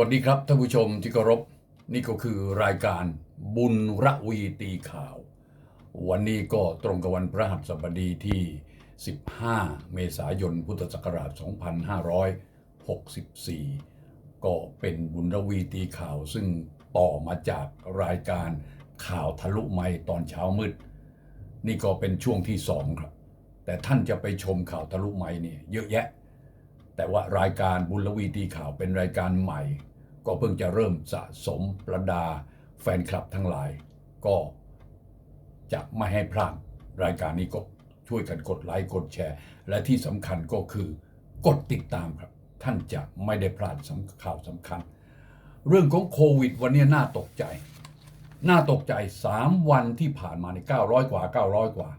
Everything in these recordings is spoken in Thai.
วัสดีครับท่านผู้ชมที่เคารพนี่ก็คือรายการบุญระวีตีข่าว วันนี้ก็ตรงกับวันพระหัสบดีที่ 15 เมษายนพุทธศักราช 2564 ก็เป็นบุญระวีตีข่าว ซึ่งต่อมาจากรายการข่าวทะลุไมค์ตอนเช้ามืด นี่ก็เป็นช่วงที่สองครับ แต่ท่านจะไปชมข่าวทะลุไมค์เนี่ยเยอะแยะแต่ว่ารายการบุญลวีตีข่าวเป็นรายการใหม่ ก็เพิ่งจะเริ่มสะสมประดาแฟนคลับทั้งหลาย ก็จะไม่ให้พลาดรายการนี้ก็ช่วยกันกดไลค์กดแชร์ และที่สำคัญก็คือกดติดตามครับ ท่านจะไม่ได้พลาดข่าวสำคัญ เรื่องของโควิดวันนี้น่าตกใจ น่าตกใจ 3 วันที่ผ่านมาใน 900 กว่า 900 กว่า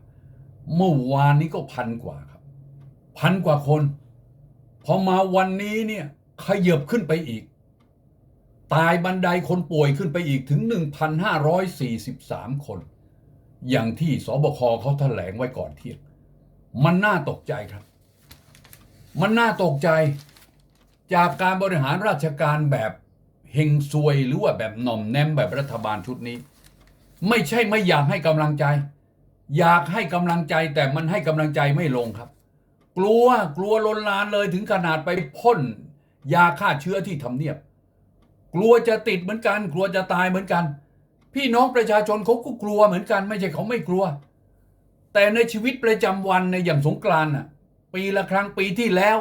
เมื่อวานนี้ก็พันกว่าครับ พันกว่าคน พอมาวันนี้เนี่ยขยับขึ้นไปอีก ตายบันไดคนป่วยขึ้นไปอีกถึง 1,543 คน อย่างที่สบคเขาแถลงไว้ก่อนเที่ยง มันน่าตกใจครับ มันน่าตกใจจากการบริหารราชการแบบเฮงซวยหรือว่าแบบหน่อมแนมแบบรัฐบาลชุดนี้ ไม่ใช่ไม่อยากให้กำลังใจ อยากให้กำลังใจแต่มันให้กำลังใจไม่ลงครับ กลัวกลัวลนลานเลยถึงขนาดไปพ่นยาฆ่าเชื้อที่ทำเนียบ กลัวจะติดเหมือนกัน กลัวจะตายเหมือนกัน พี่น้องประชาชนเขาก็กลัวเหมือนกัน ไม่ใช่เขาไม่กลัว แต่ในชีวิตประจำวันในอย่างสงกรานต์น่ะ ปีละครั้งปีที่แล้ว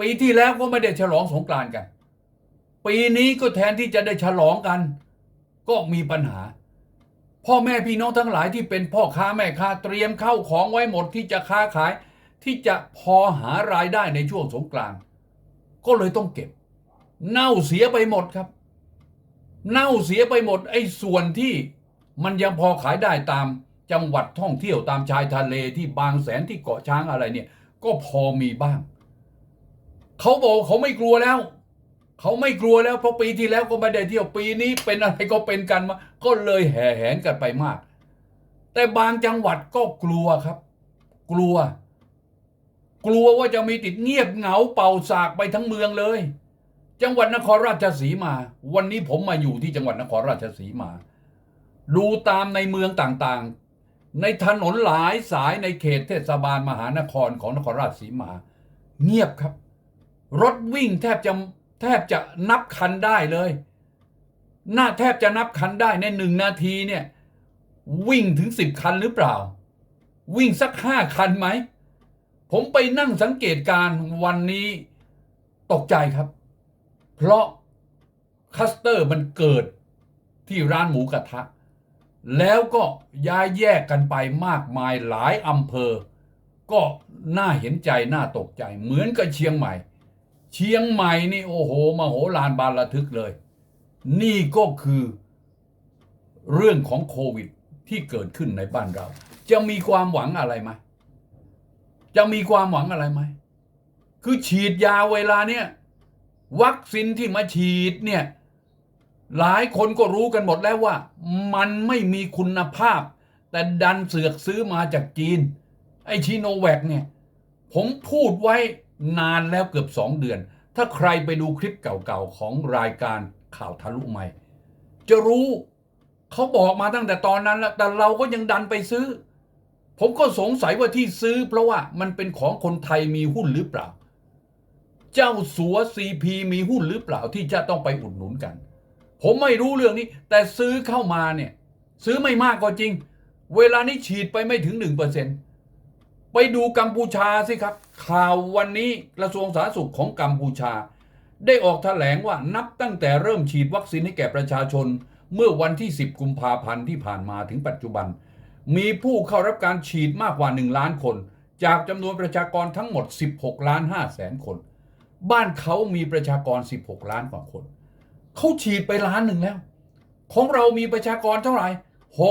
ปีที่แล้วก็ไม่ได้ฉลองสงกรานต์กัน ปีนี้ก็แทนที่จะได้ฉลองกัน ก็มีปัญหา พ่อแม่พี่น้องทั้งหลายที่เป็นพ่อค้าแม่ค้าเตรียมเข้าของไว้หมดที่จะค้าขายที่จะพอหารายได้ในช่วงสงกรานต์ก็เลยต้องเก็บ เน่าเสียไปหมดครับ เน่าเสียไปหมด ไอ้ส่วนที่มันยังพอขายได้ตามจังหวัดท่องเที่ยวตามชายทะเลที่บางแสนที่เกาะช้างอะไรเนี่ย ก็พอมีบ้าง เขาบอกเขาไม่กลัวแล้ว เขาไม่กลัวแล้วเพราะปีที่แล้วก็ไม่ได้เที่ยวปีนี้เป็นอะไรก็เป็นกันมา ก็เลยแห่แหนกันไปมาก แต่บางจังหวัดก็กลัวครับ กลัว กลัวว่าจะมีติดเงียบเหงาเป่าสากไปทั้งเมืองเลย จังหวัดนครราชสีมา วันนี้ผมมาอยู่ที่จังหวัดนครราชสีมา ดูตามในเมืองต่างๆ ในถนนหลายสายในเขตเทศบาลมหานครของนครราชสีมา เงียบครับ รถวิ่งแทบจะแทบจะนับคันได้เลยน่าแทบจะนับคันได้ในหนึ่งนาทีเนี่ย วิ่งถึงสิบคันหรือเปล่า วิ่งสักห้าคันไหม ผมไปนั่งสังเกตการวันนี้ตกใจครับ เพราะคัสเตอร์มันเกิดที่ร้านหมูกระทะ แล้วก็ย้ายแยกกันไปมากมายหลายอำเภอ ก็น่าเห็นใจน่าตกใจ เหมือนกับเชียงใหม่ เชียงใหม่นี่โอ้โหมโหฬารบานระทึกเลย นี่ก็คือเรื่องของโควิดที่เกิดขึ้นในบ้านเรา จะมีความหวังอะไรไหมจะมีความหวังอะไรไหม คือฉีดยาเวลาเนี้ย วัคซีนที่มาฉีดเนี่ยหลายคนก็รู้กันหมดแล้วว่า มันไม่มีคุณภาพ แต่ดันเสือกซื้อมาจากจีน ไอชิโนแวคเนี่ย ผมพูดไว้นานแล้วเกือบสองเดือน ถ้าใครไปดูคลิปเก่าๆ ของรายการข่าวทะลุไม่ จะรู้เขาบอกมาตั้งแต่ตอนนั้นแล้ว แต่เราก็ยังดันไปซื้อ ผมก็สงสัยว่าที่ซื้อเพราะว่ามันเป็นของคนไทยมีหุ้นหรือเปล่า เจ้าสัวซีพีมีหุ้นหรือเปล่าที่จะต้องไปอุดหนุนกัน ผมไม่รู้เรื่องนี้ แต่ซื้อเข้ามาเนี่ย ซื้อไม่มากก็จริง เวลานี้ฉีดไปไม่ถึงหนึ่งเปอร์เซ็นไปดูกัมพูชาสิครับ ข่าววันนี้กระทรวงสาธารณสุขของกัมพูชา ได้ออกแถลงว่านับตั้งแต่เริ่มฉีดวัคซีนให้แก่ประชาชน เมื่อวันที่ 10 กุมภาพันธ์ที่ผ่านมาถึงปัจจุบัน มีผู้เข้ารับการฉีดมากกว่า 1 ล้านคน จากจำนวนประชากรทั้งหมด 16 ล้าน5แสนคน บ้านเขามีประชากร 16 ล้านกว่าคน เขาฉีดไปล้านหนึ่งแล้ว ของเรามีประชากรเท่าไหร่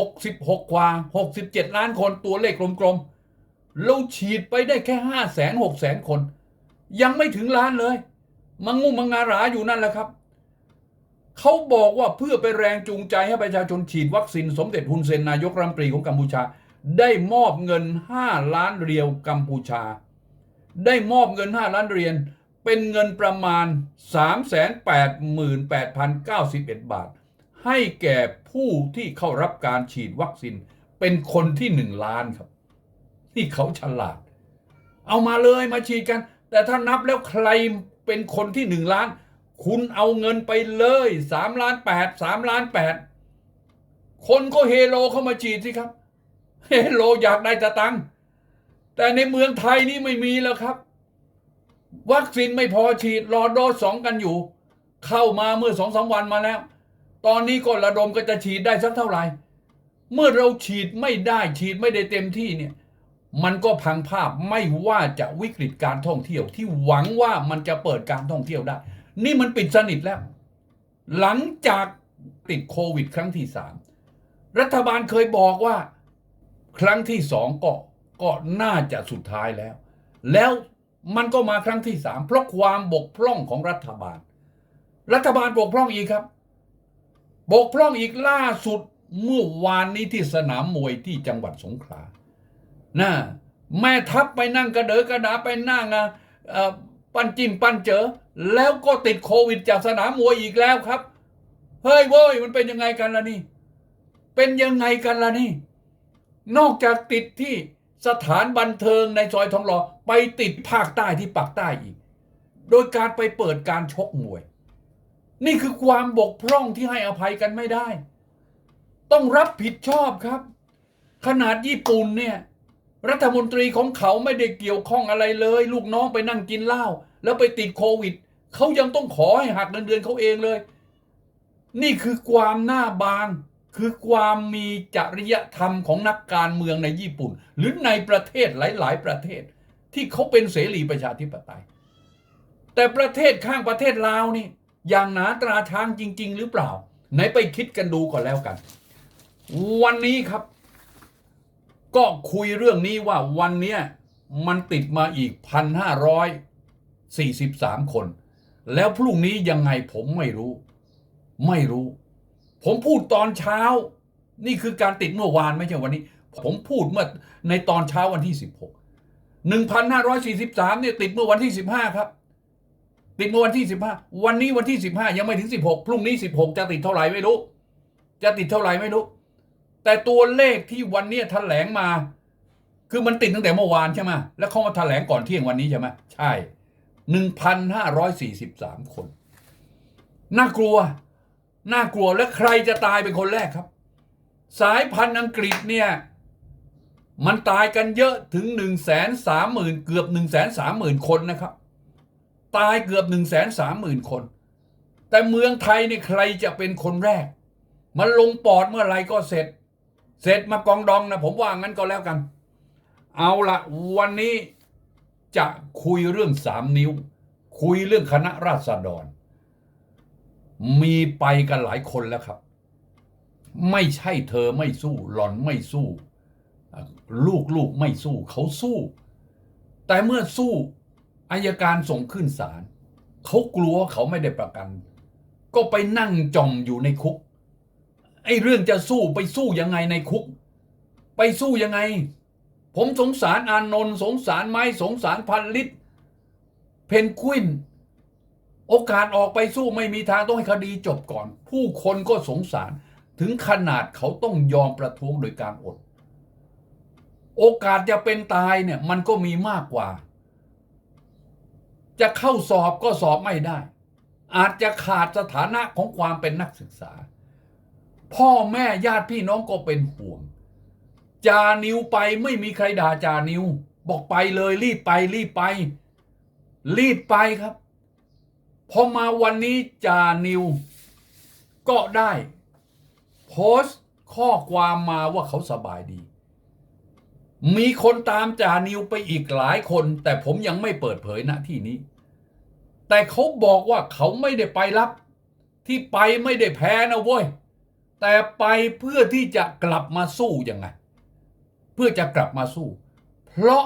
66 กว่า 67 ล้านคนตัวเลขกลมๆ เราฉีดไปได้แค่5แสน6แสนคน ยังไม่ถึงล้านเลยมังงุมังงาหราอยู่นั่นแหละครับ เขาบอกว่าเพื่อไปแรงจูงใจให้ประชาชนฉีดวัคซีนสมเด็จฮุนเซนนายกรัฐมนตรีของกัมพูชา ได้มอบเงิน 5 ล้านเรียวกัมพูชา ได้มอบเงิน 5 ล้านเหรียญ เป็นเงินประมาณ 388,091 บาท ให้แก่ผู้ที่เข้ารับการฉีดวัคซีนเป็นคนที่หนึ่งล้านครับ นี่เขาฉลาด เอามาเลยมาฉีดกัน แต่ถ้านับแล้วใครเป็นคนที่หนึ่งล้าน คุณเอาเงินไปเลยสามล้านแปดสามล้านแปดคนก็เฮโลเข้ามาฉีดสิครับ เฮโลอยากได้ตะตังแต่ในเมืองไทยนี่ไม่มีแล้วครับ วัคซีนไม่พอฉีดรอโดสสองกันอยู่ เข้ามาเมื่อสองสามวันมาแล้ว ตอนนี้ก็ระดมก็จะฉีดได้สักเท่าไหร่ เมื่อเราฉีดไม่ได้ฉีดไม่ได้เต็มที่เนี่ย มันก็พังภาพไม่ว่าจะวิกฤตการท่องเที่ยว ที่หวังว่ามันจะเปิดการท่องเที่ยวได้ นี่มันปิดสนิทแล้ว หลังจากติดโควิด ครั้งที่สามรัฐบาลเคยบอกว่า ครั้งที่สองก็ก็น่าจะสุดท้ายแล้ว แล้ว มันก็มาครั้งที่สามเพราะความบกพร่องของรัฐบาล รัฐบาลบกพร่องอีกครับ บกพร่องอีกล่าสุดเมื่อวานนี้ที่สนามมวยที่จังหวัดสงขลานะแม่ทัพไปนั่งกระเดอกระดาไปนั่งปั้นจิ้มปั้นเจอ แล้วก็ติดโควิดจากสนามมวยอีกแล้วครับ เฮ้ยโว้ยมันเป็นยังไงกันล่ะนี่ เป็นยังไงกันล่ะนี่ นอกจากติดที่ สถานบันเทิงในซอยทองหล่อไปติดภาคใต้ที่ปากใต้อีก โดยการไปเปิดการชกมวย นี่คือความบกพร่องที่ให้อภัยกันไม่ได้ ต้องรับผิดชอบครับ ขนาดญี่ปุ่นเนี่ยรัฐมนตรีของเขาไม่ได้เกี่ยวข้องอะไรเลย ลูกน้องไปนั่งกินเหล้าแล้วไปติดโควิดเขายังต้องขอให้หักเงินเดือนเขาเองเลย นี่คือความหน้าบาง คือความมีจริยธรรมของนักการเมืองในญี่ปุ่น หรือในประเทศหลาย ๆ ประเทศ ที่เขาเป็นเสรีประชาธิปไตย แต่ประเทศข้างประเทศลาวนี่ อย่างหนาตราช้างจริง ๆ หรือเปล่า ไหนไปคิดกันดูก่อนแล้วกัน วันนี้ครับ ก็คุยเรื่องนี้ว่าวันเนี้ยมันติดมาอีกพันห้าร้อยสี่สิบสามคน แล้วพรุ่งนี้ยังไงผมไม่รู้ ไม่รู้ ผมพูดตอนเช้า นี่คือการติดเมื่อวานไม่ใช่วันนี้ ผมพูดเมื่อในตอนเช้าวันที่สิบหกหนึ่งพันห้าร้อยสี่สิบสามเนี่ยติดเมื่อวันที่สิบห้าครับ ติดเมื่อวันที่สิบห้าวันนี้วันที่สิบห้ายังไม่ถึงสิบหกพรุ่งนี้สิบหกจะติดเท่าไหร่ไม่รู้ จะติดเท่าไหร่ไม่รู้ แต่ตัวเลขที่วันนี้แถลงมา คือมันติดตั้งแต่เมื่อวานใช่ไหมแล้วเขามาแถลงก่อนเที่ยงวันนี้ใช่ไหมใช่หนึ่งพันห้าร้อยสี่สิบสามคน น่ากลัว น่ากลัวและใครจะตายเป็นคนแรกครับ สายพันธุ์อังกฤษเนี่ยมันตายกันเยอะถึงหนึ่งแสนสามหมื่นเกือบหนึ่งแสนสามหมื่นคนนะครับ ตายเกือบหนึ่งแสนสามหมื่นคน แต่เมืองไทยนี่ใครจะเป็นคนแรก มันลงปอดเมื่อไหรก็เสร็จ เสร็จมากองดองนะผมว่างั้นก็แล้วกัน เอาละวันนี้จะคุยเรื่องสามนิ้ว คุยเรื่องคณะราษฎร มีไปกันหลายคนแล้วครับ ไม่ใช่เธอไม่สู้หล่อนไม่สู้ ลูกลูกไม่สู้เขาสู้ แต่เมื่อสู้อายการส่งขึ้นศาลเขากลัวเขาไม่ได้ประกัน ก็ไปนั่งจอมอยู่ในคุกไอ้เรื่องจะสู้ไปสู้ยังไงในคุก ไปสู้ยังไง ผมสงสารอานนท์สงสารไม้สงสารพันลิตรเพนกวิน โอกาสออกไปสู้ไม่มีทางต้องให้คดีจบก่อน ผู้คนก็สงสาร ถึงขนาดเขาต้องยอมประท้วงโดยการอด โอกาสจะเป็นตายเนี่ยมันก็มีมากกว่า จะเข้าสอบก็สอบไม่ได้ อาจจะขาดสถานะของความเป็นนักศึกษา พ่อแม่ญาติพี่น้องก็เป็นห่วง จานิวไปไม่มีใครด่าจานิว บอกไปเลยรีบไปรีบไป รีบไปครับ พอมาวันนี้จานิว ก็ได้โพสต์ข้อความมาว่าเขาสบายดี มีคนตามจานิวไปอีกหลายคน แต่ผมยังไม่เปิดเผยณที่นี้ แต่เขาบอกว่าเขาไม่ได้ไปรับ ที่ไปไม่ได้แพ้นะเว้ย แต่ไปเพื่อที่จะกลับมาสู้ยังไง เพื่อจะกลับมาสู้ เพราะ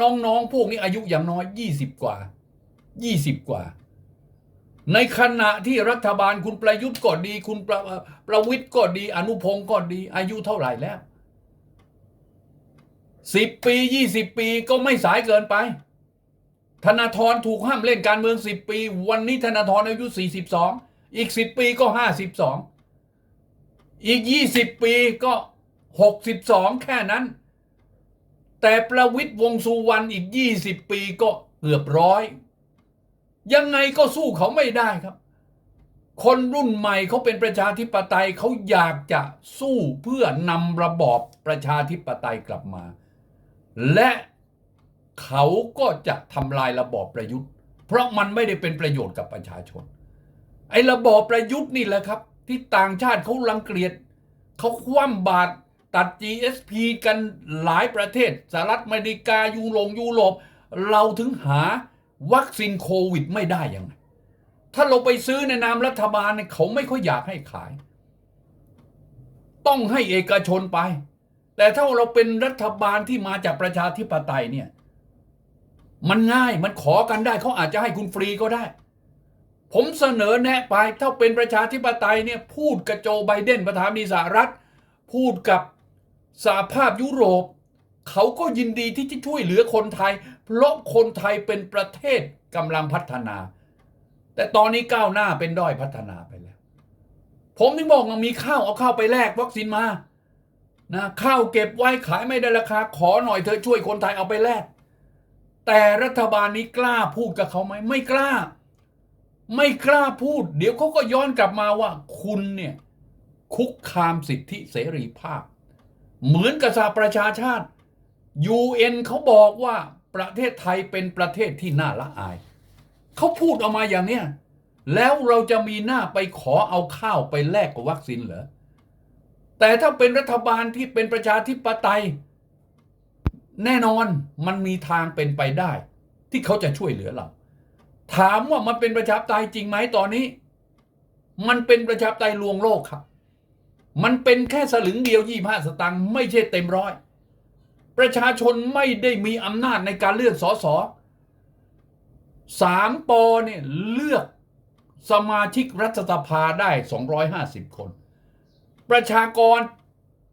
น้องๆพวกนี้อายุอย่างน้อย 20 กว่า 20 กว่า ในขณะที่รัฐบาลคุณประยุทธ์ก็ดี คุณประประวิทย์ก็ดี อนุพงศ์ก็ดี อายุเท่าไหร่แล้ว10ปี20ปีก็ไม่สายเกินไป ธนาธรถูกห้ามเล่นการเมือง10ปี วันนี้ธนาธรอายุ42อีก10ปีก็52อีก20ปีก็62แค่นั้น แต่ประวิตยวงสุวรรณอีก20ปีก็เกือบร้อย ยังไงก็สู้เขาไม่ได้ครับ คนรุ่นใหม่เขาเป็นประชาธิปไตยเขาอยากจะสู้เพื่อนำระบอบประชาธิปไตยกลับมา และเขาก็จะทำลายระบอบประยุทธ์ เพราะมันไม่ได้เป็นประโยชน์กับประชาชน ไอ้ระบอบประยุทธ์นี่แหละครับ ที่ต่างชาติเขารังเกียจเขาคว่ำบาตรตัด GSP กันหลายประเทศสหรัฐอเมริกายุโรปยุโรปเราถึงหา วัคซีนโควิดไม่ได้ยังไงถ้าเราไปซื้อในนามรัฐบาลเนี่ยเขาไม่ค่อยอยากให้ขาย ต้องให้เอกชนไป แต่ถ้าเราเป็นรัฐบาลที่มาจากประชาธิปไตยเนี่ย มันง่ายมันขอกันได้เขาอาจจะให้คุณฟรีก็ได้ ผมเสนอแนะไป ถ้าเป็นประชาธิปไตยเนี่ยพูดกับโจไบเดนประธานาธิบดีสหรัฐ พูดกับสหภาพยุโรป เขาก็ยินดีที่จะช่วยเหลือคนไทย เพราะคนไทยเป็นประเทศกำลังพัฒนา แต่ตอนนี้ก้าวหน้าเป็นด้อยพัฒนาไปแล้ว ผมถึงบอกว่ามีข้าวเอาข้าวไปแลกวัคซีนมานะข้าวเก็บไว้ขายไม่ได้ราคา ขอหน่อยเธอช่วยคนไทยเอาไปแลกแต่รัฐบาลนี้กล้าพูดกับเขาไหมไม่กล้า ไม่กล้าพูด เดี๋ยวเขาก็ย้อนกลับมาว่า คุณเนี่ยคุกคามสิทธิเสรีภาพ เหมือนกับสหประชาชาติ UN เขาบอกว่าประเทศไทยเป็นประเทศที่น่าละอาย เขาพูดออกมาอย่างเนี้ยแล้วเราจะมีหน้าไปขอเอาข้าวไปแลกกับวัคซีนเหรอ แต่ถ้าเป็นรัฐบาลที่เป็นประชาธิปไตย แน่นอนมันมีทางเป็นไปได้ ที่เขาจะช่วยเหลือเรา ถามว่ามันเป็นประชาธิปไตยจริงไหมตอนนี้ มันเป็นประชาธิปไตยลวงโลกครับ มันเป็นแค่สลึงเดียวยี่ห้าสตางค์ไม่ใช่เต็มร้อย ประชาชนไม่ได้มีอำนาจในการเลือกสสสามปอเนี่ยเลือกสมาชิกรัฐสภาได้ 250 คน ประชากร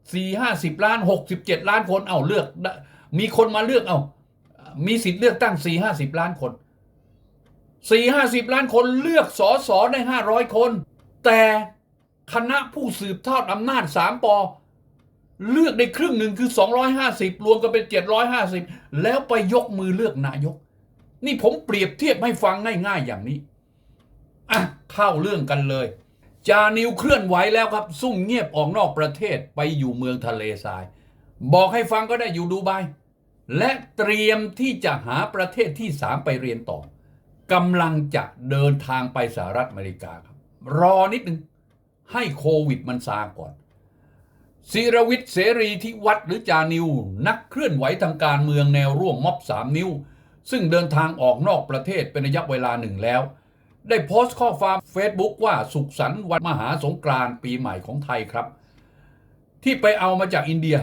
4 50 ล้าน 67 ล้านคน เอาเลือก มีคนมาเลือก เอามีสิทธิ์เลือกตั้ง 4 50 ล้านคน 4 50 ล้านคนเลือกสอสอได้ 500 คน แต่คณะผู้สืบทอดอำนาจ3ปอ เลือกได้ครึ่งหนึ่งคือ 250 รวมกันเป็น 750 แล้วไปยกมือเลือกนายก นี่ผมเปรียบเทียบให้ฟังง่ายๆอย่างนี้ อะ เข้าเรื่องกันเลย จานิวเคลื่อนไหวแล้วครับ ซุ่มเงียบออกนอกประเทศไปอยู่เมืองทะเลทราย บอกให้ฟังก็ได้อยู่ดูไบและเตรียมที่จะหาประเทศที่สามไปเรียนต่อกำลังจะเดินทางไปสหรัฐอเมริกาครับ รอนิดนึงให้โควิดมันซาก่อน ศิรวิทย์เสรีที่วัดหรือจานิว นักเคลื่อนไหวทางการเมืองแนวร่วมม็อบสามนิ้ว ซึ่งเดินทางออกนอกประเทศเป็นระยะเวลาหนึ่งแล้ว ได้โพสต์ข้อความเฟซบุ๊กว่าสุขสันต์วันมหาสงกรานต์ปีใหม่ของไทยครับ ที่ไปเอามาจากอินเดีย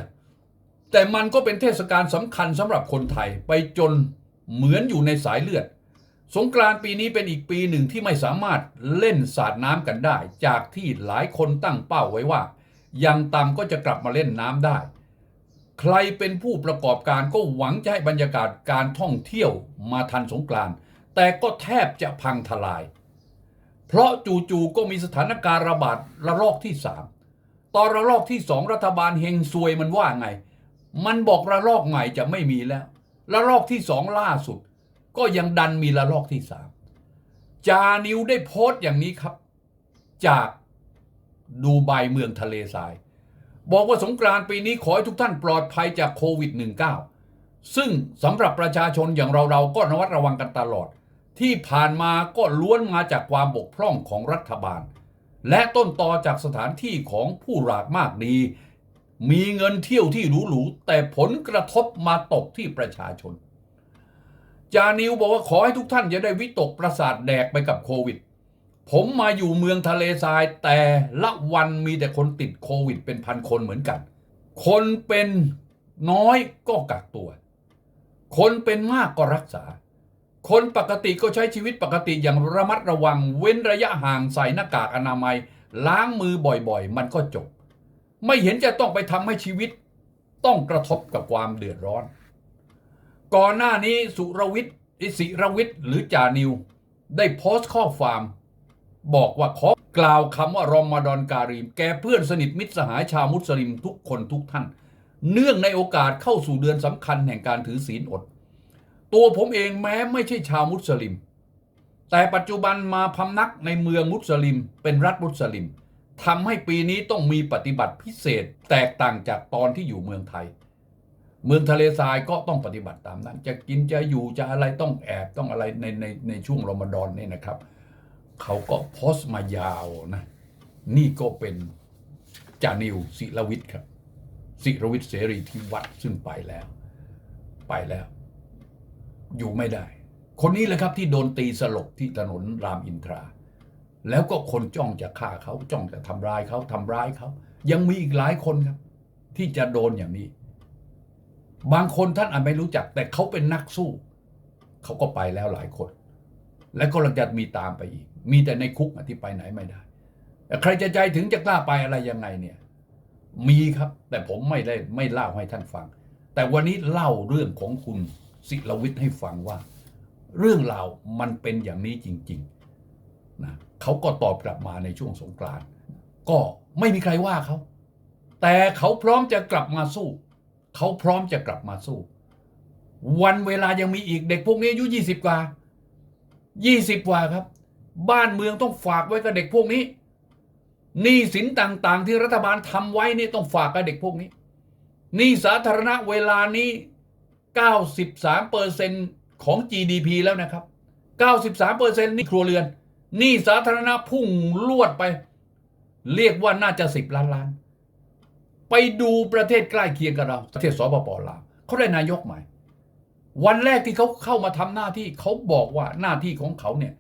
แต่มันก็เป็นเทศกาลสำคัญสำหรับคนไทยไปจนเหมือนอยู่ในสายเลือด สงกรานต์ปีนี้เป็นอีกปีหนึ่งที่ไม่สามารถเล่นสาดน้ำกันได้ จากที่หลายคนตั้งเป้าไว้ว่า ยังต่ำก็จะกลับมาเล่นน้ำได้ ใครเป็นผู้ประกอบการก็หวังจะให้บรรยากาศการท่องเที่ยวมาทันสงกรานต์แต่ก็แทบจะพังทลาย เพราะจู่ๆก็มีสถานการณ์ระบาดระลอกที่สามตอนระลอกที่สองรัฐบาลเฮงซวยมันว่าไง มันบอกระลอกใหม่จะไม่มีแล้ว ระลอกที่สองล่าสุด ก็ยังดันมีระลอกที่สามจานิวได้โพสต์อย่างนี้ครับ จาก ดูไบเมืองทะเลทราย บอกว่าสงกรานต์ปีนี้ขอให้ทุกท่านปลอดภัยจากโควิด -19 ซึ่งสำหรับประชาชนอย่างเราเราก็ระวัดระวังกันตลอด ที่ผ่านมาก็ล้วนมาจากความบกพร่องของรัฐบาล และต้นตอจากสถานที่ของผู้หลากมากดี มีเงินเที่ยวที่หรูๆแต่ผลกระทบมาตกที่ประชาชนจานิวบอกว่าขอให้ทุกท่านอย่าได้วิตกประสาทแดกไปกับโควิด ผมมาอยู่เมืองทะเลทราย แต่ละวันมีแต่คนติดโควิด เป็นพันคนเหมือนกัน คนเป็นน้อยก็กักตัว คนเป็นมากก็รักษา คนปกติก็ใช้ชีวิตปกติอย่างระมัดระวัง เว้นระยะห่างใส่หน้ากากอนามัย ล้างมือบ่อยๆ มันก็จบ ไม่เห็นจะต้องไปทำให้ชีวิต ต้องกระทบกับความเดือดร้อน ก่อนหน้านี้สุรวิทย์อิสิรวิทย์หรือจานิว ได้โพสต์ข้อความ บอกว่าขอกล่าวคำว่ารอมฎอนการีม แก่เพื่อนสนิทมิตรสหายชาวมุสลิมทุกคนทุกท่าน เนื่องในโอกาสเข้าสู่เดือนสำคัญแห่งการถือศีลอด ตัวผมเองแม้ไม่ใช่ชาวมุสลิม แต่ปัจจุบันมาพำนักในเมืองมุสลิม เป็นรัฐมุสลิมทำให้ปีนี้ต้องมีปฏิบัติพิเศษแตกต่างจากตอนที่อยู่เมืองไทย เมืองทะเลทรายก็ต้องปฏิบัติตามนั้น จะกินจะอยู่จะอะไรต้องแอบต้องอะไรในในในช่วงรอมฎอนนี่นะครับ เขาก็โพสต์มายาวนะ นี่ก็เป็นจานิวศิรวิทย์ครับศิรวิทย์เสรีที่วัดซึ่งไปแล้ว ไปแล้ว อยู่ไม่ได้ คนนี้เลยครับที่โดนตีสลบที่ถนนรามอินทรา แล้วก็คนจ้องจะฆ่าเขาจ้องจะทำร้ายเขาทำร้ายเขา ยังมีอีกหลายคนครับ ที่จะโดนอย่างนี้ บางคนท่านอาจไม่รู้จัก แต่เขาเป็นนักสู้ เขาก็ไปแล้วหลายคน และก็ลังจะมีตามไปอีก มีแต่ในคุกที่ไปไหนไม่ได้ใครจะใจถึงจะกล้าไปอะไรยังไงเนี่ย มีครับ แต่ผมไม่ได้ไม่เล่าให้ท่านฟัง แต่วันนี้เล่าเรื่องของคุณศิลวิทย์ให้ฟังว่า เรื่องราวมันเป็นอย่างนี้จริงๆนะเขาก็ตอบกลับมาในช่วงสงกรานต์ก็ไม่มีใครว่าเขา แต่เขาพร้อมจะกลับมาสู้ เขาพร้อมจะกลับมาสู้ วันเวลายังมีอีกเด็กพวกนี้อายุยี่สิบกว่ายี่สิบกว่าครับ บ้านเมืองต้องฝากไว้กับเด็กพวกนี้หนี้สินต่างๆ ที่รัฐบาลทำไว้นี่ต้องฝากกับเด็กพวกนี้หนี้สาธารณะเวลานี้ 93เปอร์เซ็นของ GDP แล้วนะครับ 93เปอร์เซ็นนี่ครัวเรือนหนี้สาธารณะพุ่งลวดไป เรียกว่าน่าจะ 10 ล้านล้าน ไปดูประเทศใกล้เคียงกับเรา ประเทศสปปลาวเขาได้นายกใหม่ วันแรกที่เขาเข้ามาทำหน้าที่เขาบอกว่าหน้าที่ของเขาเนี่ย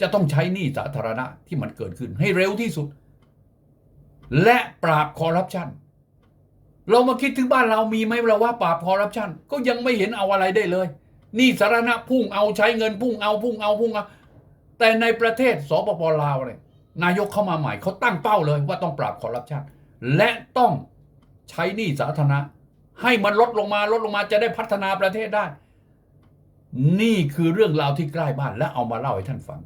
จะต้องใช้หนี้สาธารณะที่มันเกิดขึ้นให้เร็วที่สุด และปราบคอร์รัปชันเรามาคิดถึงบ้านเรามีไหมเราว่าปราบคอร์รัปชันก็ยังไม่เห็นเอาอะไรได้เลยหนี่สาธารณะพุ่งเอาใช้เงินพุ่งเอาพุ่งเอาพุ่งเอาแต่ในประเทศสปปลาวเนี่ยนายกเข้ามาใหม่เขาตั้งเป้าเลยว่าต้องปราบคอร์รัปชันและต้องใช้หนี้สาธารณะ ให้มันลดลงมาลดลงมาจะได้พัฒนาประเทศได้ นี่คือเรื่องราวที่ใกล้บ้านและเอามาเล่าให้ท่านฟัง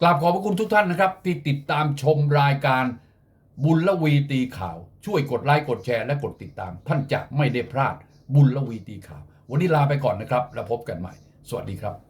กราบขอบพระคุณทุกท่านนะครับ ที่ติดตามชมรายการบุญละวีตีข่าว ช่วยกดไลค์กดแชร์และกดติดตาม ท่านจะไม่ได้พลาดบุญละวีตีข่าว วันนี้ลาไปก่อนนะครับ แล้วพบกันใหม่ สวัสดีครับ